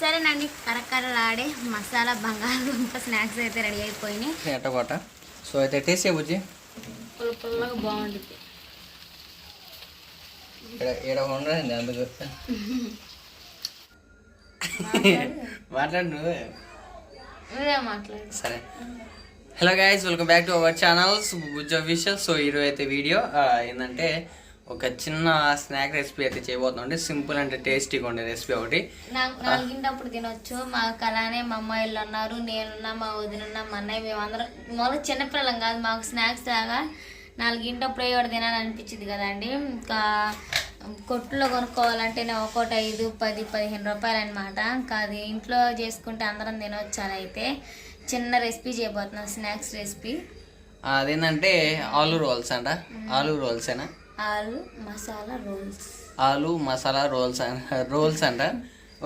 సరేనండి. కరకరలాడే మసాలా బంగాళదుంప స్నాక్స్ అయితే రెడీ అయిపోయినాయి. ఎట్టకోట సో అయితే టేస్ట్ చేయబుజ్జి పుల్ల పుల్లగా బాగుంటుంది ఇక్కడ ఉండదండి అందుకు మాట్లాడు. నువ్వే. నువ్వే మాట్లాడు. సరే. Hello guys welcome back to our channels Bujja official so ఈరోజు అయితే వీడియో ఏంటంటే ఒక చిన్న స్నాక్ రెసిపీ అయితే చేయబోతున్నాం సింపుల్ అంటే టేస్టీగా ఉండే రెసిపీ ఒకటి. నాకు నాలుగింటప్పుడు తినొచ్చు. మాకు అలానే మా అమ్మాయిలు ఉన్నారు నేనున్నా మా వదినున్నా మా అన్నయ్య మేమందరం మొదలు చిన్నపిల్లలం కాదు. మాకు స్నాక్స్ లాగా నాలుగింటప్పుడు ఏడు తినాలని అనిపించింది కదండి. ఇంకా కొట్టులో కొనుక్కోవాలంటేనే ఒక్కోటి ఐదు పది పదిహేను రూపాయలు అనమాట ఇంకా అది ఇంట్లో చేసుకుంటే అందరం తినవచ్చు అని అయితే చిన్న రెసిపీ చేయబోతున్నాం స్నాక్స్ రెసిపీ. అదేంటంటే ఆలు రోల్స్ అంట. ఆలు రోల్సేనా? Aloo masala rolls. Aloo masala rolls rolls అంట.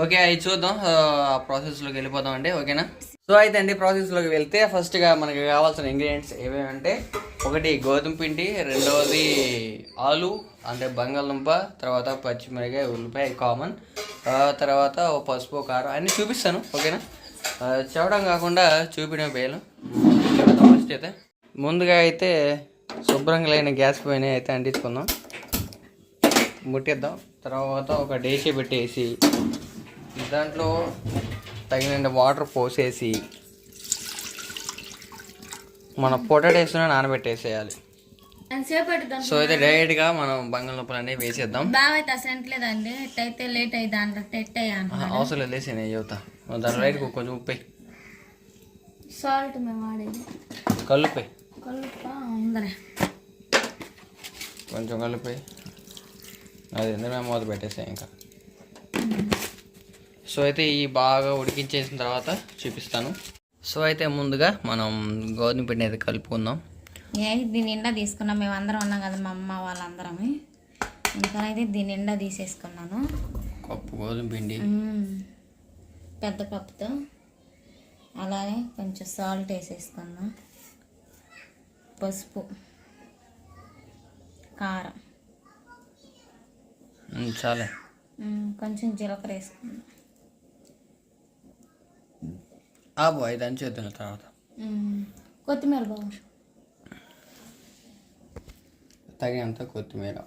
ఓకే అవి చూద్దాం. ఆ ప్రాసెస్లోకి వెళ్ళిపోదాం అండి ఓకేనా? సో అయితే అండి ప్రాసెస్లోకి వెళ్తే ఫస్ట్గా మనకి కావాల్సిన ఇంగ్రీడియంట్స్ ఏమేమంటే ఒకటి గోధుమ పిండి రెండవది ఆలు అంటే బంగాళదుంప తర్వాత పచ్చిమిరకాయ ఉల్లిపాయ కామన్ తర్వాత ఓ పసుపు కారం అన్నీ చూపిస్తాను ఓకేనా? చెప్పడం కాకుండా చూపించడం పేలు ఫస్ట్ అయితే. ముందుగా అయితే శుభ్రంగా లేని గ్యాస్ పైన అయితే అంటించుకుందాం. ముట్టిద్దాం. తర్వాత ఒక డేషి పెట్టేసి దాంట్లో తగినంత వాటర్ పోసేసి మన పొటాటోస్ను నానబెట్టేసేయాలి. సో అయితే డైరెక్ట్గా మనం బంగాళదుంపలు అనేవి వేసేద్దాం. అయితే లేట్ అయ్యి దాంట్లో టెట్ అయ్యాను ఆహా, అవసరం లేదు వేసి నేను చెబుతా. దాని రైట్కి కొంచెం ఉప్పై సాల్ట్ మేము వాడేది. కల్లుపై కొంచెం కలిపి. అది ఎందుకంటే మూత పెట్టేసాయి ఇంకా? సో అయితే ఈ బాగా ఉడికించేసిన తర్వాత చూపిస్తాను. సో అయితే ముందుగా మనం గోధుమ పిండి అయితే కలుపుకుందాం. ఏ దీని నిండా తీసుకున్నాం. మేము అందరం ఉన్నాం కదా మా అమ్మ వాళ్ళందరం అందుకని అయితే దీని నిండా తీసేసుకున్నాను. కప్పు గోధుమ పిండి. పెద్ద కప్పుతో. అలానే కొంచెం సాల్ట్ వేసేసుకున్నాం. పసుపు కారం చాలే. కొంచెం జీలకర్ర వేసుకున్నాం ఆబు ఐదు తర్వాత. కొత్తిమీర బాబు తగినంత కొత్తిమీర.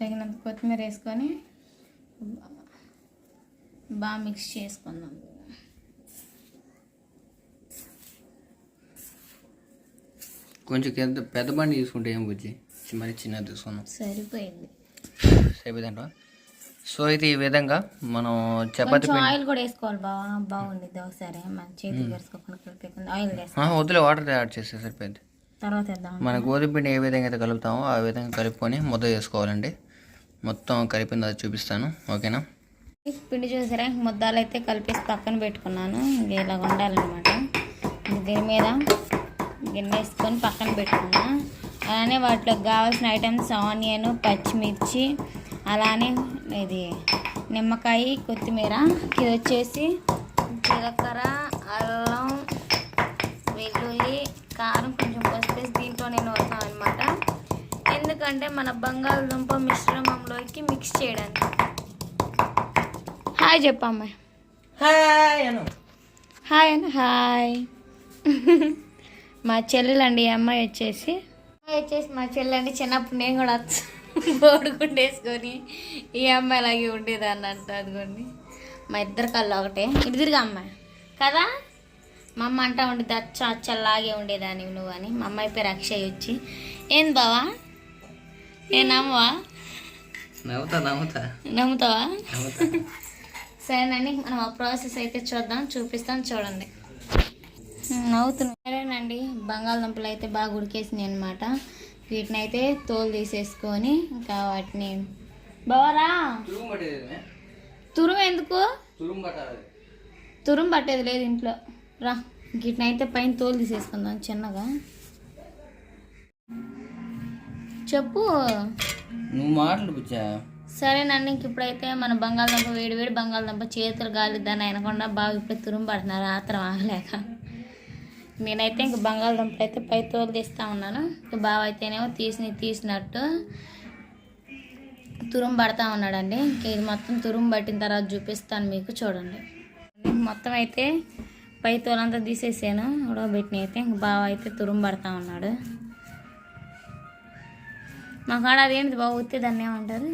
తగినంత కొత్తిమీర వేసుకొని బాగా మిక్స్ చేసుకుందాం కొంచెం పెద్ద పెద్ద బండి తీసుకుంటే ఏం బుజ్జి? మరి చిన్నది తీసుకుందాం. సరిపోయింది. సరిపోతుంట సో అయితే ఈ విధంగా మనం చపాతి ఆయిల్ కూడా వేసుకోవాలి బాగా బాగుండిద్ది ఒకసారి. మన చేతికి వేసుకోకుండా ఆయిల్ వద్దులే వాటర్ యాడ్ చేస్తే సరిపోయింది. తర్వాత మన గోధుమ పిండి ఏ విధంగా అయితే కలుపుతామో ఆ విధంగా కలుపుకొని ముద్ద చేసుకోవాలండి. మొత్తం కలిపింది అది చూపిస్తాను ఓకేనా? పిండి చూసారా? ముద్దాలు అయితే కలిపేసి పక్కన పెట్టుకున్నాను. ఇది ఇలా ఉండాలన్నమాట. దీని మీద గిన్నె వేసుకొని పక్కన పెట్టుకున్నా. అలానే వాటిలోకి కావాల్సిన ఐటమ్స్ ఆనియన్ పచ్చిమిర్చి అలానే ఇది నిమ్మకాయ కొత్తిమీర ఇది వచ్చేసి జీలకర్ర అల్లం వెల్లుల్లి కారం కొంచెం పసుపు వేసి దీంట్లో నేను వస్తాను అనమాట ఎందుకంటే మన బంగాళదుంప మిశ్రమంలోకి మిక్స్ చేయడానికి. హాయ్ చెప్పమ్మాయి హాయ్ అను. హాయ్ అన్న హాయ్. మా చెల్లెలండి ఈ అమ్మాయి వచ్చేసి. అమ్మాయి వచ్చేసి మా చెల్లెండి చిన్నప్పుడు నేను కూడా బోడుకుండేసుకొని ఈ అమ్మాయి లాగే ఉండేది అన్నట్టు అదిగోండి. మా ఇద్దరు కళ్ళు ఒకటే. ఇటు తిరిగి అమ్మాయి. కదా? మా అమ్మ అంటా ఉండేది అచ్చ అచ్చలాగే ఉండేదాన్ని నువ్వు అని. మా అమ్మాయి పేరు అక్షయ్ వచ్చి ఏం బావా? నేను నమ్మవా నవ్వుతా నవ్వుతా. నమ్ముతావా సరేనండి మనం ఆ ప్రాసెస్ అయితే చూద్దాం చూపిస్తాం చూడండి. నవ్వుతున్నాం సరేనండి. బంగాళదుంపలు అయితే బాగా ఉడికేసినాయి అనమాట వీటిని అయితే తోలు తీసేసుకొని ఇంకా వాటిని బావరా? తురుము ఎందుకు? తురుము పట్టేది లేదు ఇంట్లో. రా వీటిని అయితే పైన తోలు తీసేసుకుందాం చిన్నగా. చెప్పు. నువ్వు మాటలు సరేనండి ఇంక ఇప్పుడైతే మన బంగాళదుంప వేడి వేడి బంగాళదుంప చేతులు గాలిద్దాన్ని అనకుండా బాగా ఇప్పుడు తురుము పడుతున్నారు ఆత్రం ఆగలేక. నేనైతే ఇంక బంగాళదుంపలు అయితే పై తోలు తీస్తా ఉన్నాను. ఇంక బావ అయితేనేమో తీసి తీసినట్టు తురుము పడతా ఉన్నాడండి. ఇంక ఇది మొత్తం తురుము పట్టిన తర్వాత చూపిస్తాను మీకు చూడండి. మొత్తం అయితే పై తోలంతా తీసేసాను. ఉడకబెట్టిన అయితే ఇంక బావ అయితే తురుము పడతా ఉన్నాడు. మా కాడ అదేంటి బావ? ఉత్తే దాన్ని ఏమంటారు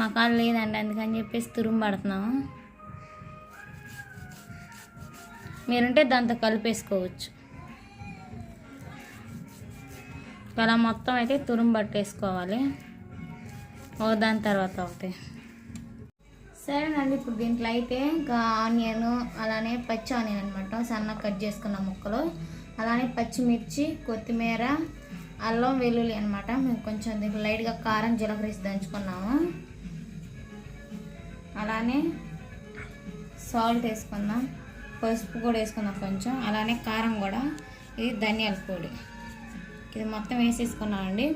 మా కాడ లేదండి. అందుకని చెప్పేసి తురుము పడుతున్నాము. మీరుంటే దాంతో కలిపేసుకోవచ్చు. అలా మొత్తం అయితే తురుము పట్టేసుకోవాలి. ఒక దాని తర్వాత ఒకటి. సరేనండి ఇప్పుడు దీంట్లో అయితే ఇంకా ఆనియన్ అలానే పచ్చి ఆనియన్ అనమాట సన్నగా కట్ చేసుకున్న ముక్కలు. అలానే పచ్చిమిర్చి కొత్తిమీర అల్లం వెల్లుల్లి అనమాట మేము కొంచెం దీనికి లైట్గా కారం జీలకర్ర దంచుకున్నాము. అలానే సాల్ట్ వేసుకుందాం. పసుపు కూడా వేసుకుందాం కొంచెం. అలానే కారం కూడా. ఇది ధనియాల పొడి. ఇది మొత్తం వేసేసుకున్నామండి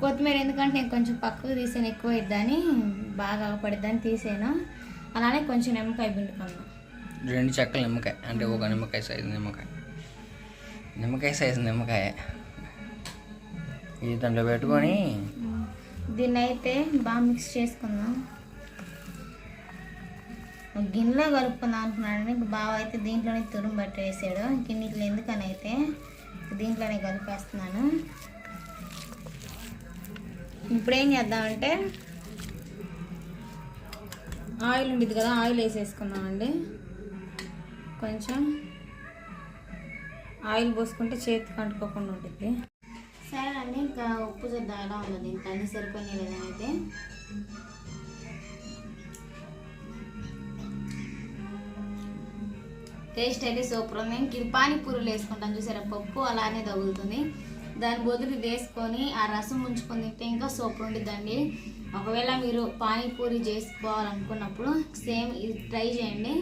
కొత్తిమీర ఎందుకంటే నేను కొంచెం పక్కకు తీసాను ఎక్కువ ఇద్దని బాగా పడిద్దని తీసాను. అలానే కొంచెం నిమ్మకాయ పిండుకున్నాం. రెండు చెక్కల నిమ్మకాయ. అంటే ఒక నిమ్మకాయ సైజు నిమ్మకాయ. నిమ్మకాయ సైజు నిమ్మకాయ. ఇది దాంట్లో పెట్టుకొని దీన్ని అయితే బాగా మిక్స్ చేసుకుందాం. గిన్నె గిన్నెలో కలుపుకుందాం అనుకున్నాను ఇంక బావ అయితే దీంట్లోనే తురుము పట్టేసాడు గిన్నెలు ఎందుకని అయితే దీంట్లోనే కలిపేస్తున్నాను. ఇప్పుడేం చేద్దామంటే ఆయిల్ ఉండేది కదా ఆయిల్ వేసేసుకుందామండి కొంచెం ఆయిల్ పోసుకుంటే చేతికి అంటుకోకుండా ఉంటుంది సరే అండి ఇంకా ఉప్పు చూద్దాం ఎలా ఉందో దీంట్లో. అన్ని సరిపోయినాయి అయితే. టేస్ట్ అయితే సూపర్ ఉంది. ఇంక ఇది పానీపూరీలు వేసుకుంటాం చూసారా? పప్పు అలానే తగులుతుంది. దాని బదులు ఇది వేసుకొని ఆ రసం ఉంచుకొని తింటే ఇంకా సూపర్ ఉండిద్దండి. ఒకవేళ మీరు పానీపూరి చేసుకోవాలనుకున్నప్పుడు సేమ్ ఇది ట్రై చేయండి.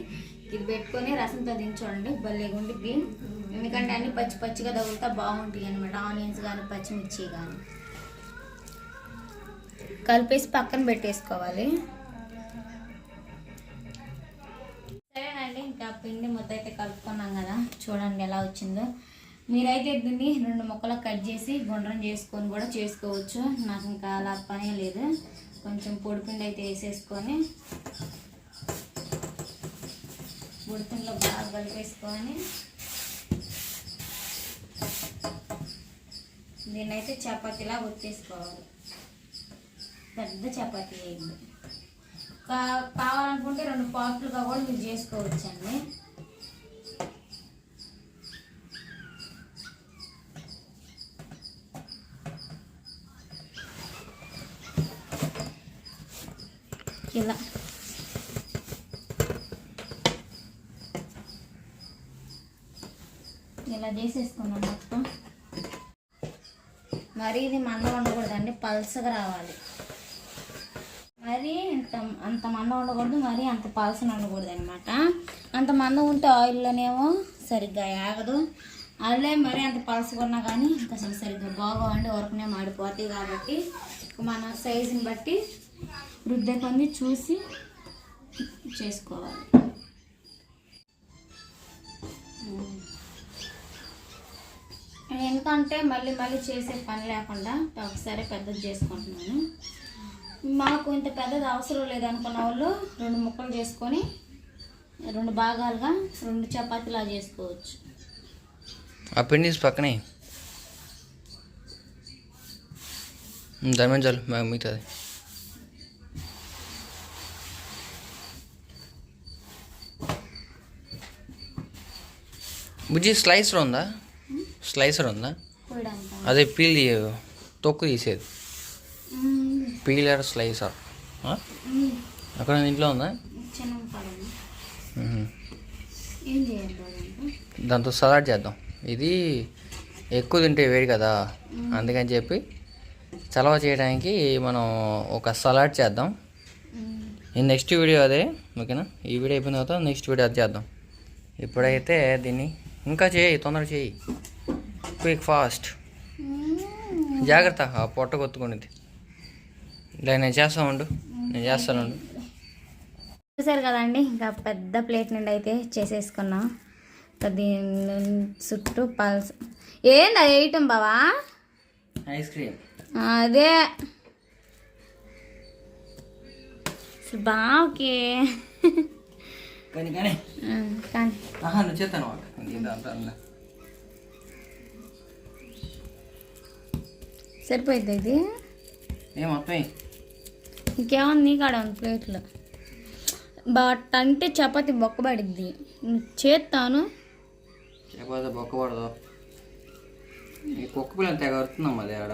ఇది పెట్టుకొని రసంతో దించోండి భలే ఉండిద్ది. ఎందుకంటే అన్ని పచ్చి పచ్చిగా తగులుతా బాగుంటాయి అనమాట ఆనియన్స్ కానీ పచ్చిమిర్చి కానీ కలిపేసి పక్కన పెట్టేసుకోవాలి. పిండి మొత్తం అయితే కలుపుకున్నాం కదా చూడండి ఎలా వచ్చిందో. మీరైతే దీన్ని రెండు ముక్కలు కట్ చేసి గుండ్రం చేసుకొని కూడా చేసుకోవచ్చు. నాకు ఇంకా అలా పనే లేదు. కొంచెం పొడిపిండి అయితే వేసేసుకొని పొడిపిండిలో బాగా కలిపేసుకొని దీన్నైతే చపాతీలా ఒత్తేసుకోవాలి. పెద్ద చపాతీ అయింది. కావాలనుకుంటే రెండు పాకులుగా కూడా మీరు చేసుకోవచ్చండి. ఇలా. ఇలా చేసేసుకున్నాం మొత్తం. మరి ఇది మందం ఉండకూడదండి పల్సగా రావాలి. మరి ఇంత అంత మందం ఉండకూడదు మరి అంత పలసన ఉండకూడదు అనమాట అంత మందం ఉంటే ఆయిల్లోనేమో సరిగ్గా ఆగదు. అదే మరి అంత పలసకున్నా కానీ ఇంకా అసలు సరిగ్గా బాగోవండి వరకునే మాడిపోతాయి కాబట్టి మన సైజుని బట్టి రుద్దే కొన్ని చూసి చేసుకోవాలి. ఎందుకంటే మళ్ళీ మళ్ళీ చేసే పని లేకుండా ఒకసారి పెద్దది చేసుకుంటున్నాను. మాకు ఇంత పెద్దది అవసరం లేదనుకున్న వాళ్ళు రెండు ముక్కలు చేసుకొని రెండు భాగాలుగా రెండు చపాతీలా చేసుకోవచ్చు. ఆ పిండి పక్కనే దాని చాలు మిగతాది బుజ్జి స్లైసర్ ఉందా? స్లైసర్ ఉందా? అదే పీల్ తొక్కు తీసేది. Peeler slicer. అక్కడ ఇంట్లో ఉందా? దాంతో సలాడ్ చేద్దాం. ఇది ఎక్కువ తింటే వేడి కదా. అందుకని చెప్పి చలవ చేయడానికి మనం ఒక సలాడ్ చేద్దాం. ఈ నెక్స్ట్ వీడియో అదే ఓకేనా? ఈ వీడియో అయిపోయిన తర్వాత నెక్స్ట్ వీడియో అది చేద్దాం. ఇప్పుడైతే దీన్ని ఇంకా చేయి తొందరగా చేయి. Quick fast. జాగ్రత్త ఆ పొట్ట కొత్తుకునేది ఇలా నేను చేస్తా ఉండు. నేను చేస్తాను చూసారు కదండి ఇంకా పెద్ద ప్లేట్ నుండి అయితే చేసేసుకున్నాం. దీని చుట్టూ పల్స్. ఏంది అది వేయటం బావా? ఐస్ క్రీమ్ అదే. అసలు బావకి. కానీ కానీ. ఉమ్, కానీ. ఆహా నువ్వు చేస్తాను ఇదంతా సరిపోయింది ఇది. ఇంకేముంది నీ కాడ ఉంది ప్లేట్లో? బట్ అంటే చపాతి బొక్కబడిద్ది. చేస్తాను లేకపోతే బొక్క పడదు ఈ కుక్క పిల్లలు తెగ వస్తున్నాం ఆడ.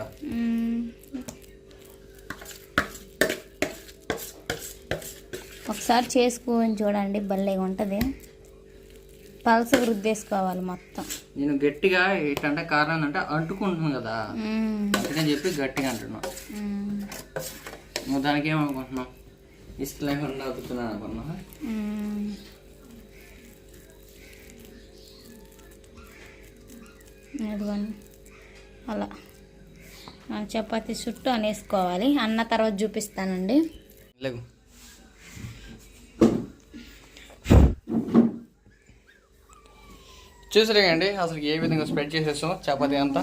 ఒకసారి చేసుకొని చూడండి భలేగా ఉంటుంది. పలస రుద్దేసుకోవాలి మొత్తం. నేను గట్టిగా ఇటంటే కారణం అంటే అంటుకుంటుంది కదా. అందుకని చెప్పి గట్టిగా అంటున్నావు మ్మ్. నువ్వు దానికి ఏమనుకుంటున్నావు లేకుండా అనుకున్నావు మ్మ్. ఇదిగోండి అలా. చపాతీ చుట్టూ అనేసుకోవాలి. అన్న తర్వాత చూపిస్తానండి. లేకు చూసారండి అసలు ఏ విధంగా స్ప్రెడ్ చేసేస్తాం చపాతీ అంతా.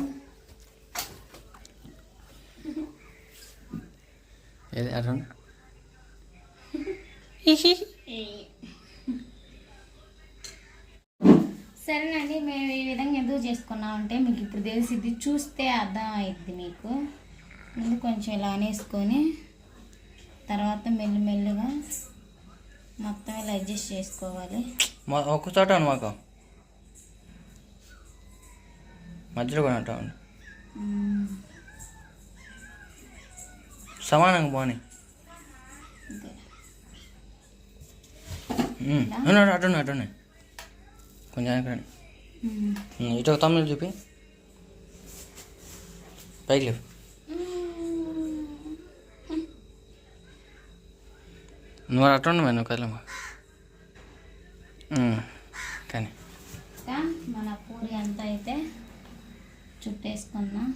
ఏది అట్లా సరేనండి మేము ఈ విధంగా ఎందుకు చేసుకున్నామంటే మీకు ఇప్పుడు తెలిసిద్ది చూస్తే అర్థం అయిద్ది మీకు. ముందు కొంచెం ఇలా అనేసుకొని తర్వాత మెల్లిమెల్లిగా మొత్తం ఇలా అడ్జస్ట్ చేసుకోవాలి. మా ఒక్క చోట మాకు. మధ్యలో కూడా అంటామండి మ్మ్. సమానంగా పోనీ. అంతే. అటున్నాయి అటున్నాయి కొంచెం. మ్మ్. ఉమ్, ఇటు ఒక తమ్ముడు చూపి. పైకి లేవు. నువ్వు అటు ఉండు మరి నువ్వు కదలమ్మా ఉమ్, కానీ. మన పూరి అంతా అయితే చుట్టేసుకున్నాం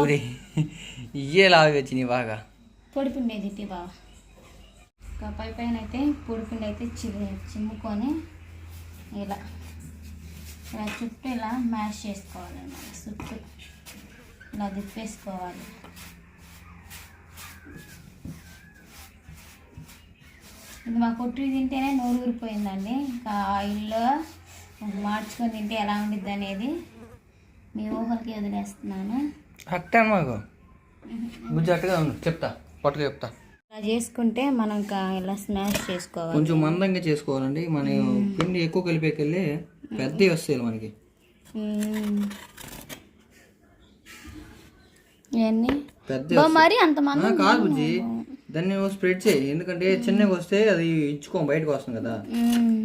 ఊరి ఇయ్యే లాగా వచ్చినాయి బాగా. పొడిపిండి అయితే ఇట్టి బాగా. ఇంకా పై పైన అయితే పొడిపిండి అయితే చి చిమ్ముకొని ఇలా. ఇలా చుట్టూ ఇలా మ్యాష్ చేసుకోవాలన్నమాట. చుట్టూ ఇలా తిప్పేసుకోవాలి. ఇది మా కొట్టు తింటేనే నోరు ఊరిపోయిందండి. ఇంకా ఆయిల్లో మార్చుకొని తింటే ఎలా ఉండిద్ది అనేది మీ ఊహలకి వదిలేస్తున్నాను. అట్టాను మాకు బుజ్జి అట్టుగా ఉండు చెప్తా పట్టుకు చెప్తా. ఇలా చేసుకుంటే మనం ఇలా స్మాష్ చేసుకోవాలి. కొంచెం మందంగా చేసుకోవాలండి మన పిండి ఎక్కువ కలిపేకెళ్ళి పెద్దవి వస్తాయి మనకి. ఇవన్నీ? పెద్ద మరి అంత మంది కాదు బుజ్జి. దాన్ని స్ప్రెడ్ చేయి ఎందుకంటే చిన్నగా వస్తే అది ఇచ్చుకోం బయటకు వస్తుంది కదా.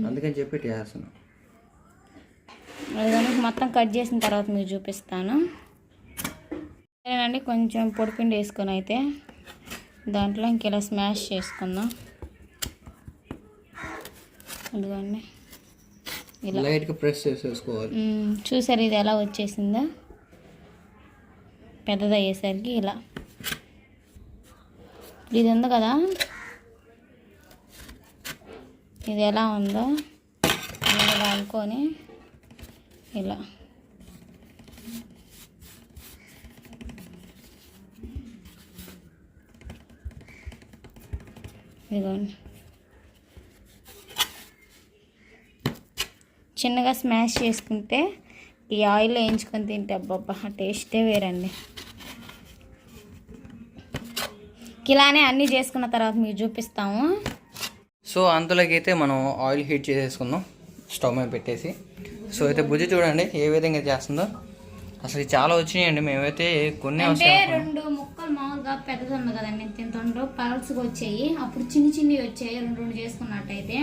అందుకని చెప్పి ఇట్లా చేస్తున్నాం. అదిగోని మొత్తం కట్ చేసిన తర్వాత మీకు చూపిస్తాను. సరేనండి కొంచెం పొడిపిండి వేసుకొని అయితే దాంట్లో ఇంక ఇలా స్మాష్ చేసుకుందాం. ఇలా. లైట్గా ప్రెస్ చేసేసుకోవాలి. మ్మ్. చూసారు ఇది ఎలా వచ్చేసిందో? పెద్దది అయ్యేసరికి ఇలా. ఇది ఉంది కదా? ఇది ఎలా ఉందో ఇలా అనుకొని ఇలా. ఇదిగోండి. చిన్నగా స్మాష్ చేసుకుంటే ఈ ఆయిల్ వేయించుకొని తింటే అబ్బబ్బా టేస్టే వేరండి. ఇలానే అన్నీ చేసుకున్న తర్వాత మీకు చూపిస్తాము. సో అంతలోకి అయితే మనం ఆయిల్ హీట్ చేసేసుకుందాం స్టవ్ మీద పెట్టేసి. సో అయితే బుజ్జి చూడండి ఏ విధంగా చేస్తుందో. అసలు చాలా వచ్చినాయండి మేమైతే కొన్ని రెండు ముక్కలు మామూలుగా పెద్దది ఉంది కదండి ఉండవు పల్స్గా వచ్చాయి. అప్పుడు చిన్ని చిన్నవి వచ్చాయి. రెండు రెండు చేసుకున్నట్టయితే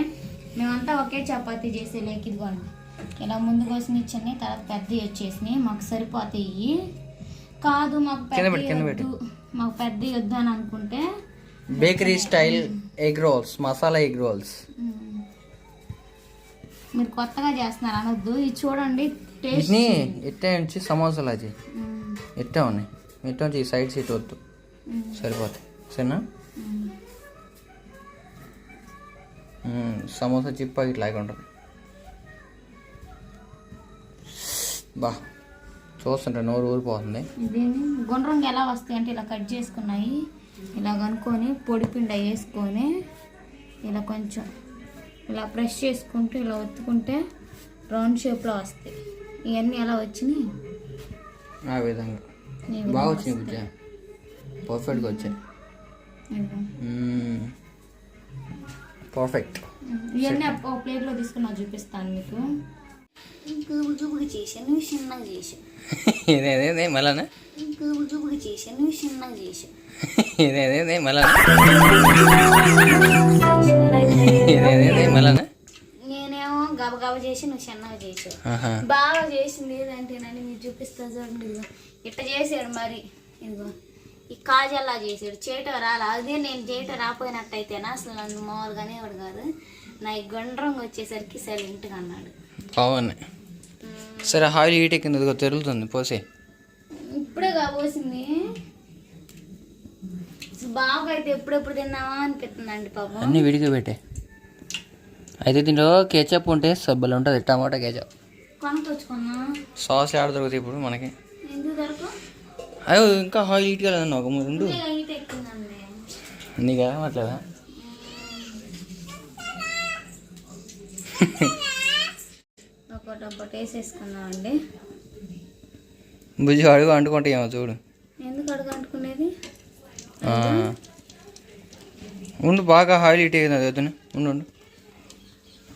మేమంతా ఒకే చపాతీ చేసే లేక ఇదిగోండి. ఇలా ముందు కోసిన చిన్నవి తర్వాత పెద్దవి వచ్చేసినాయి మాకు సరిపోతాయి కాదు మాకు పెద్ద. మాకు పెద్ద వద్దు అని అనుకుంటే bakery style egg rolls masala egg rolls. మీరు కొత్తగా చేస్తున్నారు అనొద్దు. ఇది చూడండి టేస్ట్. ఎట్టే నుంచి సమోసాలు అది. ఎట్టే ఉన్నాయి. ఎట్ట నుంచి ఈ సైడ్ సీట్ వద్దు. సరిపోతాయి. సరేనా? సమోసా చిప్ప ఇట్లా ఉంటుంది. బా. చూస్తుంటే నోరు ఊరిపోతుంది. దీన్ని గుండ్రంగా ఎలా వస్తాయి అంటే ఇలా కట్ చేసుకున్నాయి. ఇలా కనుక్కొని పొడి పిండి వేసుకొని ఇలా కొంచెం ఇలా ప్రెస్ చేసుకుంటూ ఇలా ఒత్తుకుంటే రౌండ్ షేప్లో వస్తాయి. ఇవన్నీ ఎలా వచ్చినాయి? ఆ విధంగా. బాగా వచ్చినాయి బుజ్జ. పర్ఫెక్ట్గా వచ్చాయి. పర్ఫెక్ట్ ఇవన్నీ ఒక ప్లేట్లో తీసుకున్నా చూపిస్తాను మీకు. గూబు గూబుగా చేశాను చిన్నగా చేశాను. ఇదేదే మళ్ళా గూబు గూబుగా చేశాను చిన్నగా చేశాను. ఇదేదే మళ్ళా ఇదేదే మళ్ళా నేనేమో గబగబ చేసి నువ్వు చిన్నగా చేసావు. ఆహా. బాగా చేసింది ఏదంటేనని మీరు చూపిస్తా చూడండి ఇట్ట చేసాడు మరి. ఇదిగో ఈ కాజల్లా చేసాడు చేయటం రాలా? అదే నేను చేయటం రాపోయినట్టయితేనా? అసలు నన్ను మామూలుగానే వాడు కాదు. నా ఈ గుండ్రంగా వచ్చేసరికి సైలెంట్గా అన్నాడు. బాగున్నాయి సరే ఆయిల్ హీట్ ఎక్కింది. ఇదిగో తెరులుతుంది. పోసే. ఇప్పుడే కాబోసింది బాగా అయితే ఎప్పుడెప్పుడు తిన్నావా అనిపిస్తుందండి పాపం. అన్నీ విడిగా పెట్టే. అయితే దీంట్లో కేచప్ ఉంటే సబ్బలు ఉంటుంది. టమాటా కేచప్. కొనుకొచ్చుకున్నా? సాస్ ఆడ దొరుకుతాయి ఇప్పుడు మనకి? అయ్యో ఇంకా హీట్ కాలేదన్న ఒక మూడు రెండు నీకు? ఏమట్లేదా ఒకటి ఒకటి వేసేసుకున్నామండి బుజ్జి అడుగు అంటుకుంటే ఏమో చూడు. ఎందుకు అడుగు అంటుకునేది? ఆ. ఉండు బాగా హీట్ అయ్యింది అదే ఉండు ఉండు.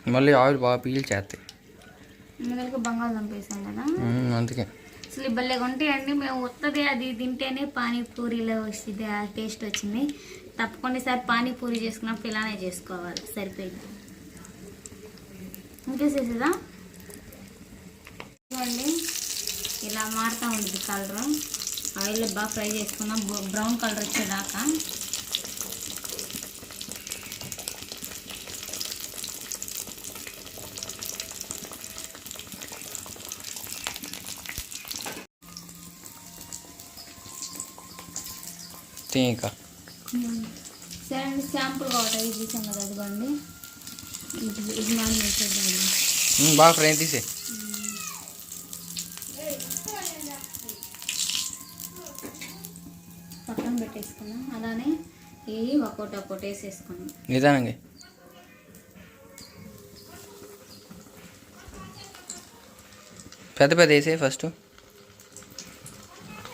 మళ్ళీ ఆయిల్ బాగా పీల్ చేస్తాయి. బంగాళదుంప వేసాం కదా. ఉమ్, అందుకే. అసలు భలే ఉంటాయండి. మేము వస్తుంది అది తింటేనే పానీపూరిలో వచ్చింది ఆ టేస్ట్ వచ్చింది. తప్పకుండా సార్ పానీపూరి చేసుకున్నప్పుడు ఇలానే చేసుకోవాలి. సరిపోయింది. ఇంకేసేదా చూడండి ఇలా మారుతూ ఉంటుంది కలర్. ఆయిల్ బాగా ఫ్రై చేసుకున్నాం బ్రౌన్ కలర్ వచ్చేదాకా అండి శాంపుల్ ఒకటి ఇది తీసాం కదా అదిగోండి ఇది ఇది మనం వేసేద్దామండి ఉమ్, బాగా ఫ్రై తీసే. పక్కన పెట్టేసుకున్నాం. అలానే ఇవి ఒక్కొక్కటి ఒక్కొక్కటి వేసేసుకున్నాం. నిదానంగా పెద్ద పెద్ద వేసే ఫస్ట్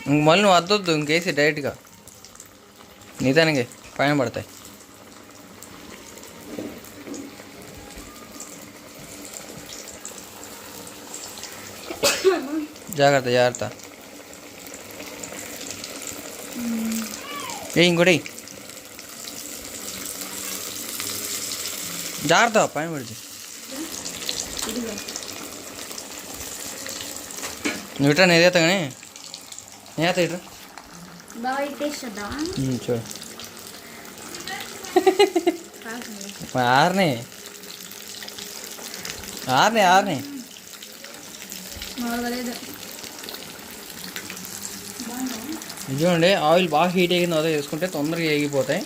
ఇంక మళ్ళీ నువ్వు అద్దొద్దు ఇంకేసి డైరెక్ట్గా నిదానంగా పైన పడతాయి జాగ్రత్త జాగ్రత్త ఏ ఇంకోటి ఎయ్. జాగ్రత్త పైన పడితే ఇదిగో నువ్వు ఇట్లా నేదేత కానీ నేత ఇట్రా బాగా టేస్ట్ చూద్దామా చూడు కాకండి మరి ఆరునే ఆరునే ఆరునే మామూలుగా లేదు చూడండి ఆయిల్ బాగా హీట్ అయిన తర్వాత వేసుకుంటే తొందరగా వేగిపోతాయి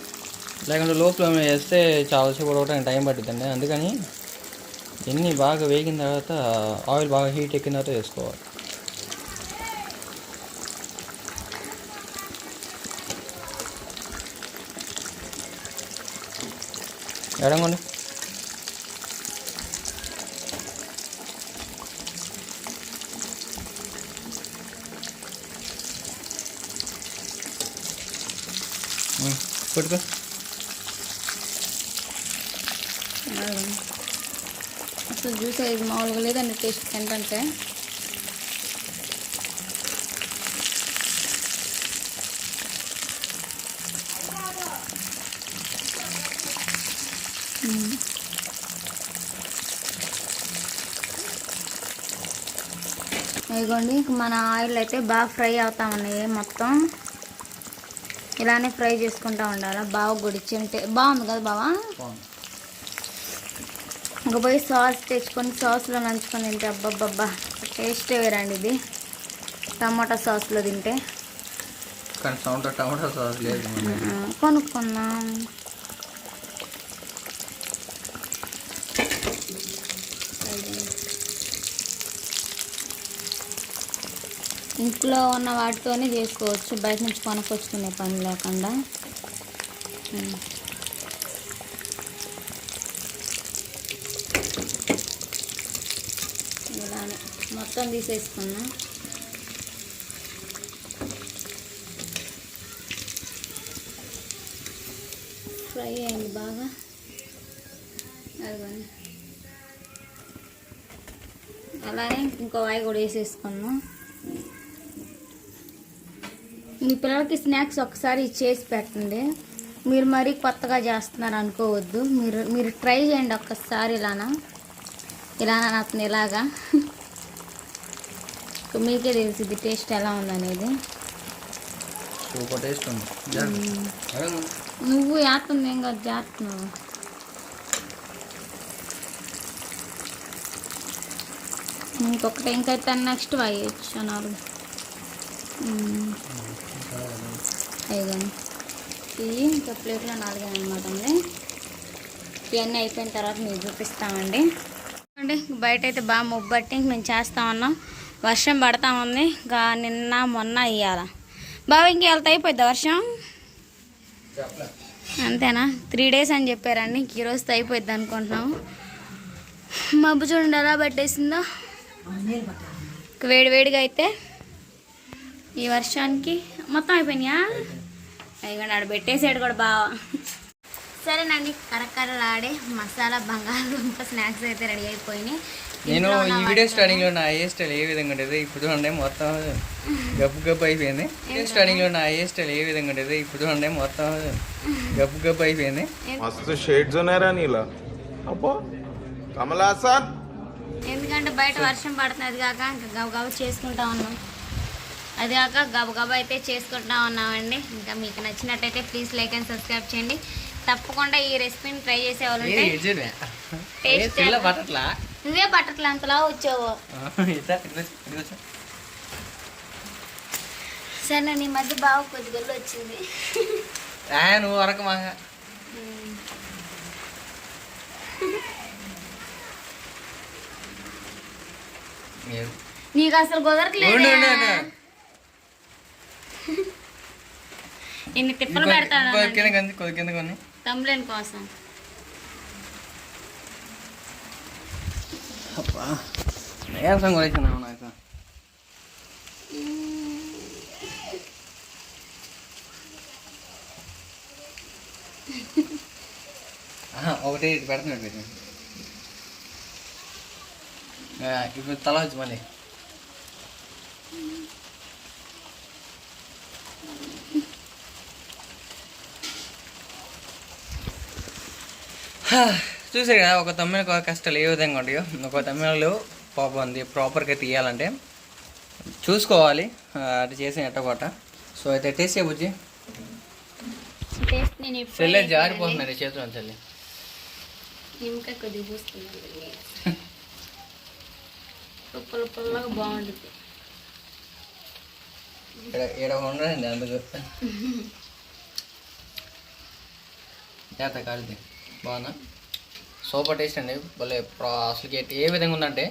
లేకుంటే లో ఫ్లేమ్ వేస్తే చాలాసేపు ఉడకడానికి టైం పట్టిద్దండి అందుకని ఎన్ని బాగా వేగిన తర్వాత ఆయిల్ బాగా హీట్ ఎక్కిన తర్వాత వేసుకోవాలి ఎడంగండి పట్టుకో అసలు జ్యూస్ ఇది మామూలుగా లేదండి టేస్ట్ ఏంటంటే ఇదిగోండి ఇంక మన ఆయిల్ అయితే బాగా ఫ్రై అవుతా ఉన్నాయి మొత్తం. ఇలానే ఫ్రై చేసుకుంటా ఉండాలి? బాగా గుడిచింటే బాగుంది కదా బావా? ఇంకా పోయి సాస్ తెచ్చుకొని సాస్లో నంచుకొని తింటే అబ్బబ్బబ్బా టేస్ట్ వేరండి ఇది. టమాటా సాస్లో తింటే. కానీ సౌండ్ టమాటా సాస్ లేదు. ఆ, కొనుక్కున్నాం ఇంట్లో ఉన్న వాటితోనే చేసుకోవచ్చు. బయట నుంచి కొనుక్కొచ్చుకునే పని లేకుండా. ఇలానే. మొత్తం తీసేసుకున్నా. ఫ్రై అయింది బాగా. అదిగోండి. అలానే ఇంకో వాయి కూడా వేసేసుకున్నాం. మీ పిల్లలకి స్నాక్స్ ఒకసారి చేసి పెట్టండి. మీరు మరీ కొత్తగా చేస్తున్నారు అనుకోవద్దు. మీరు మీరు ట్రై చేయండి ఒక్కసారి ఇలానా. ఇలానా నాకు ఇలాగా. మీకే తెలిసింది టేస్ట్ ఎలా ఉందనేది. సూపర్ టేస్ట్ ఉంది. నువ్వు యాత్తుంది ఏం కాదు చేస్తున్నావు ఇంకొకటి ఇంకైతే నెక్స్ట్ వేయచ్చు నాలుగు అయిపోయింది ఇవి ఇంకా ప్లేట్లో నాలుగు అనమాట అండి ఇవన్నీ అయిపోయిన తర్వాత మీకు చూపిస్తామండి. అండి బయట అయితే బాగా మొబ్బట్టి మేము చేస్తా ఉన్నాం వర్షం పడతా ఉంది ఇంకా నిన్న మొన్న ఇవ్వాల బాబు ఇంక వెళ్తా అయిపోద్దా వర్షం? అంతేనా? త్రీ డేస్ అని చెప్పారండి ఇంక ఈరోజుతో అయిపోద్ది అనుకుంటున్నాము. మబ్బు చూడండి ఎలా పట్టేసిందో. వేడివేడిగా వేడి వేడిగా అయితే ఈ వర్షానికి మొత్తం అయిపోయినాయా? ఇంకా నాడు పెట్టేసాడు కూడా బావా. సరేనండి కరకరలాడే మసాలా బంగాళదుంప స్నాక్స్ అయితే రెడీ అయిపోయినాయి. నేను ఈ వీడియో స్టార్టింగ్లో నా హెయిర్ స్టైల్ ఏ విధంగా ఉండేది ఇప్పుడు ఉండే మొత్తం గబ్బు గబ్బు అయిపోయింది. వీడియో స్టార్టింగ్లో నా హెయిర్ స్టైల్ ఏ విధంగా ఉండేది ఇప్పుడు ఉండే మొత్తం గబ్బు గబ్బు అయిపోయింది. మస్తు షేడ్స్ ఉన్నారా నీలా. అబ్బో కమలాసన్. ఎందుకంటే బయట వర్షం పడుతుంది కాక ఇంకా గవ్ చేసుకుంటా ఉన్నాం. అది కాక గబగబా అయితే చేసుకుంటా ఉన్నామండి. ఇంకా మీకు నచ్చినట్టయితే ప్లీజ్ లైక్ అండ్ సబ్స్క్రైబ్ చేయండి. తప్పకుండా ఈ రెసిపీని ట్రై చేసే వాళ్ళు నువ్వే పట్టట్లే అంతలా వచ్చావు. సరే నీ మధ్య బాగా కొద్దిగా వచ్చింది. నువ్వు వరకు మాగా. మీరు నీకు అసలు కుదరట్లేదు ఉండు, ఉండు, ఉండు. ఇన్ని తిప్పలు ఇంకో- పెడతాను ఇంకో కింద కొంచెం, కొద్ది కింద కొన్ని తమ్ములేని కోసం? అబ్బా నీరసం కొనేసినావు నాకు. ఆహా, ఒకటి ఇటు పెడుతున్నాడు పెట్టిన ఇప్పుడు తల వచ్చి మళ్ళీ. చూసారు కదా ఒక తమిళ కష్టాలు ఏ విధంగా ఉంటాయో ఒక తమిళలో పాపం ఉంది ప్రాపర్గా తీయాలంటే చూసుకోవాలి. అటు చేసిన ఎట్టగొట్ట సో అయితే టేస్ట్ చేయబుజ్జి చెల్లె చేశానండి. జారిపోతున్నది చేతులు చెల్లి బాగుంటుంది. ఇక్కడ ఉండదండి అందుకు చేత కాలిది బాగుందా? సూపర్ టేస్ట్ అండి. భలే అసలుకి ఏ విధంగా ఉందంటే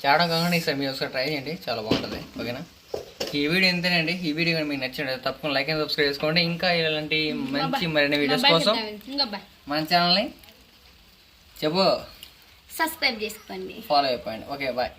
చేయడం కాకుండా ఈసారి మీరు ఒకసారి ట్రై చేయండి. చాలా బాగుంటుంది. ఓకేనా? ఈ వీడియో ఎంతేనండి ఈ వీడియో కానీ మీకు నచ్చింది తప్పకుండా లైక్ అండ్ సబ్స్క్రైబ్ చేసుకోండి. ఇంకా ఇలాంటి మంచి మరిన్ని వీడియోస్ కోసం మన ఛానల్ని చెప్పు. సబ్స్క్రైబ్ చేసుకోండి. ఫాలో అయిపోయింది ఓకే బాయ్.